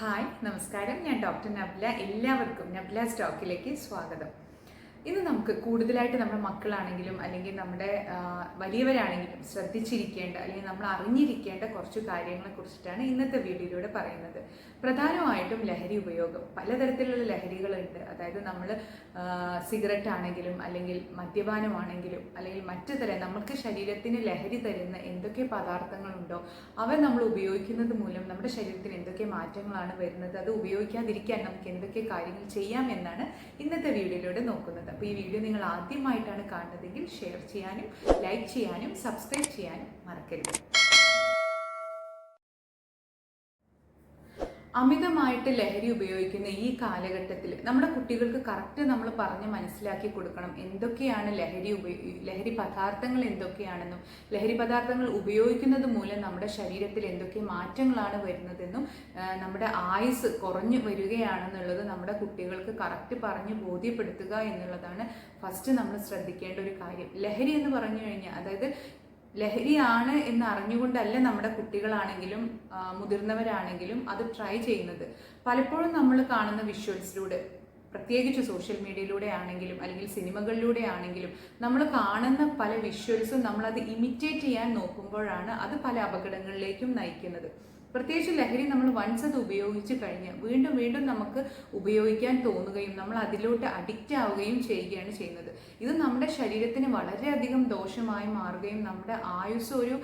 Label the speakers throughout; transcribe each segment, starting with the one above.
Speaker 1: Hi നമസ്കാരം. ഞാൻ doctor നബ്ല. എല്ലാവർക്കും നബ്ല സ്റ്റോക്കിലേക്ക് സ്വാഗതം. ഇന്ന് നമുക്ക് കൂടുതലായിട്ട് നമ്മുടെ മക്കളാണെങ്കിലും അല്ലെങ്കിൽ നമ്മുടെ വലിയവരാണെങ്കിലും ശ്രദ്ധിച്ചിരിക്കേണ്ട അല്ലെങ്കിൽ നമ്മൾ അറിഞ്ഞിരിക്കേണ്ട കുറച്ച് കാര്യങ്ങളെ കുറിച്ചിട്ടാണ് ഇന്നത്തെ വീഡിയോയിലൂടെ പറയുന്നത്. പ്രധാനമായിട്ടും ലഹരി ഉപയോഗം. പലതരത്തിലുള്ള ലഹരികളുണ്ട്. അതായത് നമ്മൾ സിഗരറ്റ് ആണെങ്കിലും അല്ലെങ്കിൽ മദ്യപാനമാണെങ്കിലും അല്ലെങ്കിൽ മറ്റു തരം നമുക്ക് ശരീരത്തിന് ലഹരി തരുന്ന എന്തൊക്കെ പദാർത്ഥങ്ങളുണ്ടോ അവ നമ്മൾ ഉപയോഗിക്കുന്നത് മൂലം നമ്മുടെ ശരീരത്തിന് എന്തൊക്കെ മാറ്റങ്ങളാണ് വരുന്നത് അത് ഉപയോഗിക്കാതിരിക്കാൻ നമുക്ക് എന്തൊക്കെ കാര്യങ്ങൾ ചെയ്യാം എന്നാണ് ഇന്നത്തെ വീഡിയോയിലൂടെ നോക്കുന്നത്. അപ്പോൾ ഈ വീഡിയോ നിങ്ങൾ ആദ്യമായിട്ടാണ് കാണുന്നതെങ്കിൽ ഷെയർ ചെയ്യാനും ലൈക്ക് ചെയ്യാനും സബ്സ്ക്രൈബ് ചെയ്യാനും മറക്കരുത്. അമിതമായിട്ട് ലഹരി ഉപയോഗിക്കുന്ന ഈ കാലഘട്ടത്തിൽ നമ്മുടെ കുട്ടികൾക്ക് കറക്റ്റ് നമ്മൾ പറഞ്ഞ് മനസ്സിലാക്കി കൊടുക്കണം. എന്തൊക്കെയാണ് ലഹരി ഉപയോ ലഹരി പദാർത്ഥങ്ങൾ എന്തൊക്കെയാണെന്നും ലഹരി പദാർത്ഥങ്ങൾ ഉപയോഗിക്കുന്നത് മൂലം നമ്മുടെ ശരീരത്തിൽ എന്തൊക്കെ മാറ്റങ്ങളാണ് വരുന്നതെന്നും നമ്മുടെ ആയുസ് കുറഞ്ഞു വരികയാണെന്നുള്ളത് നമ്മുടെ കുട്ടികൾക്ക് കറക്റ്റ് പറഞ്ഞ് ബോധ്യപ്പെടുത്തുക എന്നുള്ളതാണ് ഫസ്റ്റ് നമ്മൾ ശ്രദ്ധിക്കേണ്ട ഒരു കാര്യം. ലഹരി എന്ന് പറഞ്ഞു കഴിഞ്ഞാൽ അതായത് ലഹരിയാണ് എന്ന് അറിഞ്ഞുകൊണ്ടല്ല നമ്മുടെ കുട്ടികളാണെങ്കിലും മുതിർന്നവരാണെങ്കിലും അത് ട്രൈ ചെയ്യുന്നത്. പലപ്പോഴും നമ്മൾ കാണുന്ന വിഷ്വൽസിലൂടെ പ്രത്യേകിച്ച് സോഷ്യൽ മീഡിയയിലൂടെ ആണെങ്കിലും അല്ലെങ്കിൽ സിനിമകളിലൂടെ ആണെങ്കിലും നമ്മൾ കാണുന്ന പല വിഷ്വൽസും നമ്മളത് ഇമിറ്റേറ്റ് ചെയ്യാൻ നോക്കുമ്പോഴാണ് അത് പല അപകടങ്ങളിലേക്കും നയിക്കുന്നത്. പ്രത്യേകിച്ച് ലഹരി നമ്മൾ വൺസ് അത് ഉപയോഗിച്ച് കഴിഞ്ഞ് വീണ്ടും വീണ്ടും നമുക്ക് ഉപയോഗിക്കാൻ തോന്നുകയും നമ്മൾ അതിലോട്ട് അഡിക്റ്റ് ആവുകയും ചെയ്യുകയാണ് ചെയ്യുന്നത്. ഇത് നമ്മുടെ ശരീരത്തിന് വളരെയധികം ദോഷമായി മാറുകയും നമ്മുടെ ആയുസ് ഒരു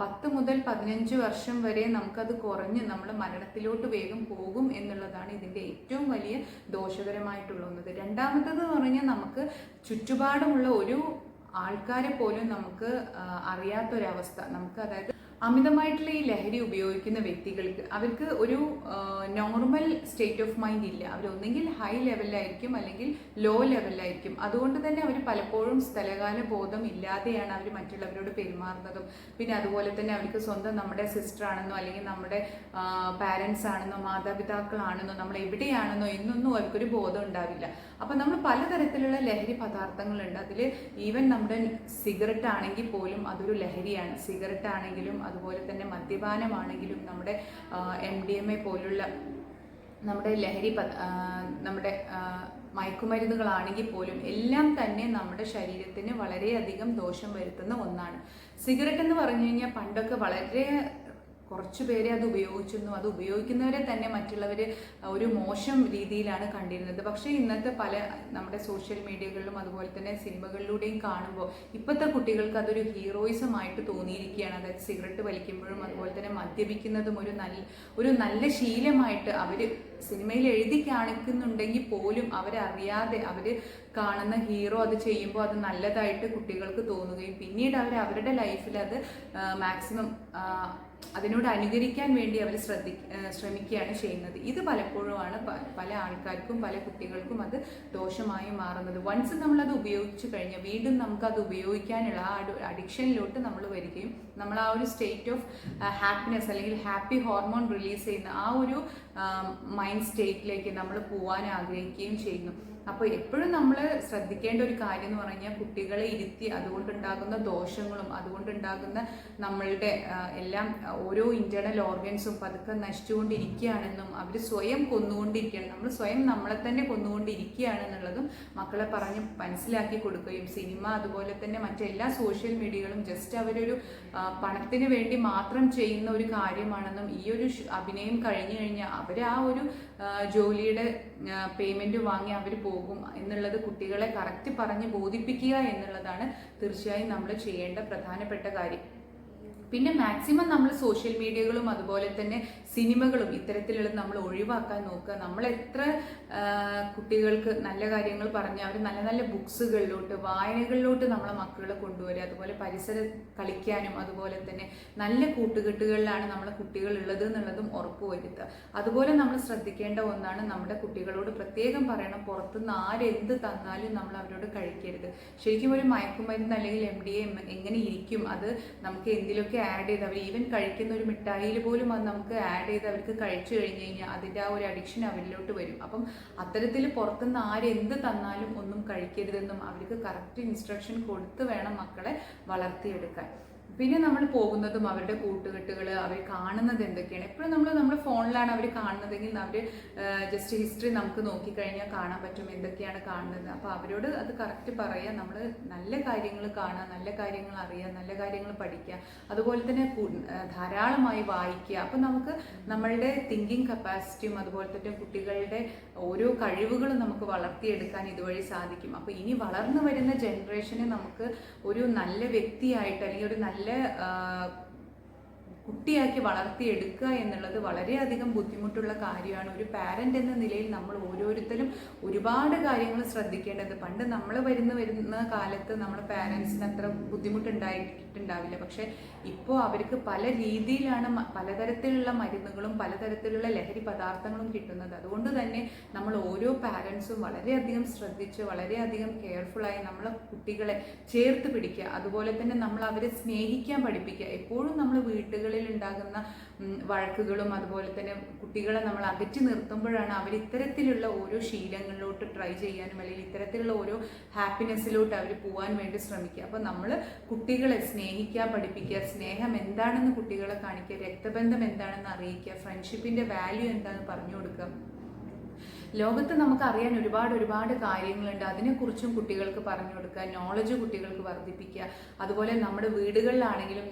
Speaker 1: പത്ത് മുതൽ പതിനഞ്ച് വർഷം വരെ നമുക്കത് കുറഞ്ഞ് നമ്മൾ മരണത്തിലോട്ട് വേഗം പോകും എന്നുള്ളതാണ് ഇതിന്റെ ഏറ്റവും വലിയ ദോഷകരമായിട്ടുള്ള ഒന്നത് രണ്ടാമത്തത് എന്ന് പറഞ്ഞാൽ നമുക്ക് ചുറ്റുപാടുമുള്ള ഒരു ആൾക്കാരെ പോലും നമുക്ക് അറിയാത്തൊരവസ്ഥ. നമുക്ക് അതായത് അമിതമായിട്ടുള്ള ഈ ലഹരി ഉപയോഗിക്കുന്ന വ്യക്തികൾക്ക് അവർക്ക് ഒരു നോർമൽ സ്റ്റേറ്റ് ഓഫ് മൈൻഡ് ഇല്ല. അവർ ഒന്നെങ്കിൽ ഹൈ ലെവലിലായിരിക്കും അല്ലെങ്കിൽ ലോ ലെവലിലായിരിക്കും അതുകൊണ്ട് തന്നെ അവർ പലപ്പോഴും സ്ഥലകാല ബോധം ഇല്ലാതെയാണ് അവർ മറ്റുള്ളവരോട് പെരുമാറുന്നതും. പിന്നെ അതുപോലെ തന്നെ അവർക്ക് സ്വന്തം നമ്മുടെ സിസ്റ്റർ ആണെന്നോ അല്ലെങ്കിൽ നമ്മുടെ പാരൻസ് ആണെന്നോ മാതാപിതാക്കളാണെന്നോ നമ്മൾ എവിടെയാണെന്നോ എന്നൊന്നും അവർക്കൊരു ബോധം ഉണ്ടാവില്ല. അപ്പം നമ്മൾ പലതരത്തിലുള്ള ലഹരി പദാർത്ഥങ്ങളുണ്ട്. അതിൽ ഈവൻ നമ്മുടെ സിഗരറ്റ് ആണെങ്കിൽ പോലും അതൊരു ലഹരിയാണ്. സിഗരറ്റ് ആണെങ്കിലും അതുപോലെ തന്നെ മദ്യപാനമാണെങ്കിലും നമ്മുടെ എം ഡി എം എ പോലുള്ള നമ്മുടെ ലഹരി നമ്മുടെ മയക്കുമരുന്നുകളാണെങ്കിൽ പോലും എല്ലാം തന്നെ നമ്മുടെ ശരീരത്തിന് വളരെയധികം ദോഷം വരുത്തുന്ന ഒന്നാണ്. സിഗരറ്റ് എന്ന് പറഞ്ഞു കഴിഞ്ഞാൽ പണ്ടൊക്കെ വളരെ കുറച്ച് പേരെ അത് ഉപയോഗിച്ചിരുന്നു അത് ഉപയോഗിക്കുന്നവരെ തന്നെ മറ്റുള്ളവർ ഒരു മോശം രീതിയിലാണ് കണ്ടിരുന്നത്. പക്ഷേ ഇന്നത്തെ പല നമ്മുടെ സോഷ്യൽ മീഡിയകളിലും അതുപോലെ തന്നെ സിനിമകളിലൂടെയും കാണുമ്പോൾ ഇപ്പോഴത്തെ കുട്ടികൾക്ക് അതൊരു ഹീറോയിസം ആയിട്ട് തോന്നിയിരിക്കുകയാണ്. അതായത് സിഗരറ്റ് വലിക്കുമ്പോഴും അതുപോലെ തന്നെ മദ്യപിക്കുന്നതും ഒരു നല്ല ഒരു നല്ല ശീലമായിട്ട് അവർ സിനിമയിൽ എഴുതി കാണിക്കുന്നുണ്ടെങ്കിൽ പോലും അവരറിയാതെ അവർ കാണുന്ന ഹീറോ അത് ചെയ്യുമ്പോൾ അത് നല്ലതായിട്ട് കുട്ടികൾക്ക് തോന്നുകയും പിന്നീട് അവർ അവരുടെ ലൈഫിൽ അത് മാക്സിമം അതിനോട് അനുകരിക്കാൻ വേണ്ടി അവർ ശ്രദ്ധി ശ്രമിക്കുകയാണ് ചെയ്യുന്നത്. ഇത് പലപ്പോഴുമാണ് പല ആൾക്കാർക്കും പല കുട്ടികൾക്കും അത് ദോഷമായി മാറുന്നത്. വൺസ് നമ്മളത് ഉപയോഗിച്ച് കഴിഞ്ഞാൽ വീണ്ടും നമുക്കത് ഉപയോഗിക്കാനുള്ള ആ അഡിക്ഷനിലോട്ട് നമ്മൾ വരികയും നമ്മൾ ആ ഒരു സ്റ്റേറ്റ് ഓഫ് ഹാപ്പിനെസ് അല്ലെങ്കിൽ ഹാപ്പി ഹോർമോൺ റിലീസ് ചെയ്യുന്ന ആ ഒരു മൈൻഡ് സ്റ്റേറ്റിലേക്ക് നമ്മൾ പോകാൻ ആഗ്രഹിക്കുകയും ചെയ്യുന്നു. അപ്പോൾ എപ്പോഴും നമ്മൾ ശ്രദ്ധിക്കേണ്ട ഒരു കാര്യം എന്ന് പറഞ്ഞാൽ കുട്ടികളെ ഇരുത്തി അതുകൊണ്ടുണ്ടാകുന്ന ദോഷങ്ങളും അതുകൊണ്ടുണ്ടാകുന്ന നമ്മളുടെ എല്ലാം ഓരോ ഇന്റേണൽ ഓർഗൻസും പതുക്കെ നശിച്ചുകൊണ്ടിരിക്കുകയാണെന്നും അവർ സ്വയം കൊന്നുകൊണ്ടിരിക്കുകയാണ്. നമ്മൾ സ്വയം നമ്മളെ തന്നെ കൊന്നുകൊണ്ടിരിക്കുകയാണെന്നുള്ളതും മക്കളെ പറഞ്ഞ് മനസ്സിലാക്കി കൊടുക്കുകയും സിനിമ അതുപോലെ തന്നെ മറ്റെല്ലാ സോഷ്യൽ മീഡിയകളും ജസ്റ്റ് അവരൊരു പണത്തിന് വേണ്ടി മാത്രം ചെയ്യുന്ന ഒരു കാര്യമാണെന്നും ഈ ഒരു അഭിനയം കഴിഞ്ഞു കഴിഞ്ഞാൽ അവർ ആ ഒരു ജോലിയുടെ പേയ്മെന്റ് വാങ്ങി അവർ പോകും എന്നുള്ളത് കുട്ടികളെ കറക്റ്റ് പറഞ്ഞ് ബോധിപ്പിക്കുക എന്നുള്ളതാണ് തീർച്ചയായും നമ്മൾ ചെയ്യേണ്ട പ്രധാനപ്പെട്ട കാര്യം. പിന്നെ മാക്സിമം നമ്മൾ സോഷ്യൽ മീഡിയകളും അതുപോലെ തന്നെ സിനിമകളും ഇത്തരത്തിലുള്ള നമ്മൾ ഒഴിവാക്കാൻ നോക്കുക. നമ്മൾ എത്ര കുട്ടികൾക്ക് നല്ല കാര്യങ്ങൾ പറഞ്ഞ് അവർ നല്ല നല്ല ബുക്സുകളിലോട്ട് വായനകളിലോട്ട് നമ്മളെ മക്കളെ കൊണ്ടുവരിക. അതുപോലെ പരിസര കളിക്കാനും അതുപോലെ തന്നെ നല്ല കൂട്ടുകെട്ടുകളിലാണ് നമ്മളെ കുട്ടികൾ ഉള്ളത് എന്നുള്ളതും ഉറപ്പുവരുത്തുക അതുപോലെ നമ്മൾ ശ്രദ്ധിക്കേണ്ട ഒന്നാണ് നമ്മുടെ കുട്ടികളോട് പ്രത്യേകം പറയണം പുറത്തുനിന്ന് ആരെന്ത് തന്നാലും നമ്മൾ അവരോട് കഴിക്കരുത്. ശരിക്കും ഒരു മയക്കുമരുന്ന് അല്ലെങ്കിൽ എം ഡി എങ്ങനെ ഇരിക്കും? അത് നമുക്ക് എന്തിലൊക്കെ ആഡ് ചെയ്ത് അവർ ഈവൻ കഴിക്കുന്ന ഒരു മിഠായിയിൽ പോലും അത് നമുക്ക് ആഡ് ചെയ്ത് അവർക്ക് കഴിച്ചു കഴിഞ്ഞ് കഴിഞ്ഞാൽ അതിന്റെ ആ ഒരു അഡിക്ഷൻ അവരിലോട്ട് വരും. അപ്പം അത്തരത്തിൽ പുറത്തുനിന്ന് ആരെന്ത് തന്നാലും ഒന്നും കഴിക്കരുതെന്നും അവർക്ക് കറക്റ്റ് ഇൻസ്ട്രക്ഷൻ കൊടുത്ത് വേണം മക്കളെ വളർത്തിയെടുക്കാൻ. പിന്നെ നമ്മൾ പോകുന്നതും അവരുടെ കൂട്ടുകെട്ടുകൾ അവർ കാണുന്നത് എന്തൊക്കെയാണ്? എപ്പോഴും നമ്മൾ നമ്മുടെ ഫോണിലാണ് അവർ കാണുന്നതെങ്കിൽ അവർ ജസ്റ്റ് ഹിസ്റ്ററി നമുക്ക് നോക്കിക്കഴിഞ്ഞാൽ കാണാൻ പറ്റും എന്തൊക്കെയാണ് കാണുന്നത്. അപ്പോൾ അവരോട് അത് കറക്റ്റ് പറയുക നമ്മൾ നല്ല കാര്യങ്ങൾ കാണുക നല്ല കാര്യങ്ങൾ അറിയുക നല്ല കാര്യങ്ങൾ പഠിക്കുക. അതുപോലെ തന്നെ ധാരാളമായി വായിക്കുക. അപ്പോൾ നമുക്ക് നമ്മളുടെ തിങ്കിങ് കപ്പാസിറ്റിയും അതുപോലെ തന്നെ കുട്ടികളുടെ ഓരോ കഴിവുകളും നമുക്ക് വളർത്തിയെടുക്കാൻ ഇതുവഴി സാധിക്കും. അപ്പോൾ ഇനി വളർന്നു വരുന്ന ജനറേഷനെ നമുക്ക് ഒരു നല്ല വ്യക്തിയായിട്ട് അല്ലെങ്കിൽ ഒരു നല്ല ആ, കുട്ടിയാക്കി വളർത്തിയെടുക്കുക എന്നുള്ളത് വളരെയധികം ബുദ്ധിമുട്ടുള്ള കാര്യമാണ്. ഒരു പാരന്റ് എന്ന നിലയിൽ നമ്മൾ ഓരോരുത്തരും ഒരുപാട് കാര്യങ്ങൾ ശ്രദ്ധിക്കേണ്ടത് പണ്ട് നമ്മൾ വരുന്ന വരുന്ന കാലത്ത് നമ്മുടെ പാരൻസിന് അത്ര ബുദ്ധിമുട്ടുണ്ടായിട്ടുണ്ടാവില്ല. പക്ഷെ ഇപ്പോൾ അവർക്ക് പല രീതിയിലാണ് പലതരത്തിലുള്ള മരുന്നുകളും പലതരത്തിലുള്ള ലഹരി പദാർത്ഥങ്ങളും കിട്ടുന്നത്. അതുകൊണ്ട് തന്നെ നമ്മൾ ഓരോ പാരൻസും വളരെയധികം ശ്രദ്ധിച്ച് വളരെയധികം കെയർഫുള്ളായി നമ്മളെ കുട്ടികളെ ചേർത്ത് പിടിക്കുക. അതുപോലെ തന്നെ നമ്മൾ അവരെ സ്നേഹിക്കാൻ പഠിപ്പിക്കുക. എപ്പോഴും നമ്മൾ വീട്ടുകളിൽ ഉണ്ടാകുന്ന വഴക്കുകളും അതുപോലെ തന്നെ കുട്ടികളെ നമ്മൾ അകറ്റി നിർത്തുമ്പോഴാണ് അവർ ഇത്തരത്തിലുള്ള ഓരോ ശീലങ്ങളിലോട്ട് ട്രൈ ചെയ്യാനും അല്ലെങ്കിൽ ഇത്തരത്തിലുള്ള ഓരോ ഹാപ്പിനെസ്സിലോട്ട് അവർ പോകാൻ വേണ്ടി ശ്രമിക്കുക. അപ്പോൾ നമ്മൾ കുട്ടികളെ സ്നേഹിക്കുക പഠിപ്പിക്കുക സ്നേഹം എന്താണെന്ന് കുട്ടികളെ കാണിക്കുക രക്തബന്ധം എന്താണെന്ന് അറിയിക്കുക ഫ്രണ്ട്ഷിപ്പിന്റെ വാല്യൂ എന്താണെന്ന് പറഞ്ഞു കൊടുക്കുക. ലോകത്ത് നമുക്ക് അറിയാൻ ഒരുപാട് ഒരുപാട് കാര്യങ്ങളുണ്ട്. അതിനെക്കുറിച്ചും കുട്ടികൾക്ക് പറഞ്ഞു കൊടുക്കുക നോളജ് കുട്ടികൾക്ക് വർദ്ധിപ്പിക്കുക. അതുപോലെ നമ്മുടെ വീടുകളിലാണെങ്കിലും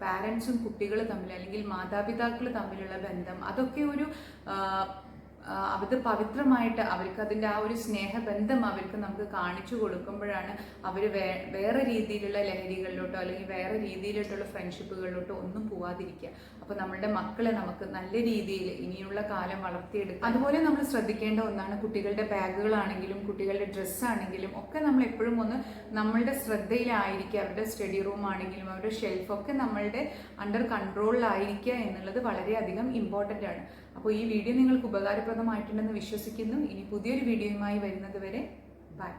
Speaker 1: പാരൻസും കുട്ടികൾ തമ്മിൽ അല്ലെങ്കിൽ മാതാപിതാക്കൾ തമ്മിലുള്ള ബന്ധം അതൊക്കെ ഒരു അത് പവിത്രമായിട്ട് അവർക്ക് അതിന്റെ ആ ഒരു സ്നേഹബന്ധം അവർക്ക് നമുക്ക് കാണിച്ചു കൊടുക്കുമ്പോഴാണ് അവർ വേ വേറെ രീതിയിലുള്ള ലഹരികളിലോട്ടോ അല്ലെങ്കിൽ വേറെ രീതിയിലോട്ടുള്ള ഫ്രണ്ട്ഷിപ്പുകളിലോട്ടോ ഒന്നും പോവാതിരിക്കുക. അപ്പോൾ നമ്മളുടെ മക്കളെ നമുക്ക് നല്ല രീതിയിൽ ഇനിയുള്ള കാലം വളർത്തിയെടുക്കുക അതുപോലെ നമ്മൾ ശ്രദ്ധിക്കേണ്ട ഒന്നാണ് കുട്ടികളുടെ ബാഗുകളാണെങ്കിലും കുട്ടികളുടെ ഡ്രസ്സാണെങ്കിലും ഒക്കെ നമ്മൾ എപ്പോഴും ഒന്ന് നമ്മളുടെ ശ്രദ്ധയിലായിരിക്കുക. അവരുടെ സ്റ്റഡി റൂം ആണെങ്കിലും അവരുടെ ഷെൽഫൊക്കെ നമ്മളുടെ അണ്ടർ കൺട്രോളിലായിരിക്കുക എന്നുള്ളത് വളരെയധികം ഇമ്പോർട്ടന്റ് ആണ്. അപ്പോൾ ഈ വീഡിയോ നിങ്ങൾക്ക് ഉപകാരപ്രദമായിട്ടുണ്ടെന്ന് വിശ്വസിക്കുന്നു. ഇനി പുതിയൊരു വീഡിയോയുമായി വരുന്നത് വരെ ബൈ.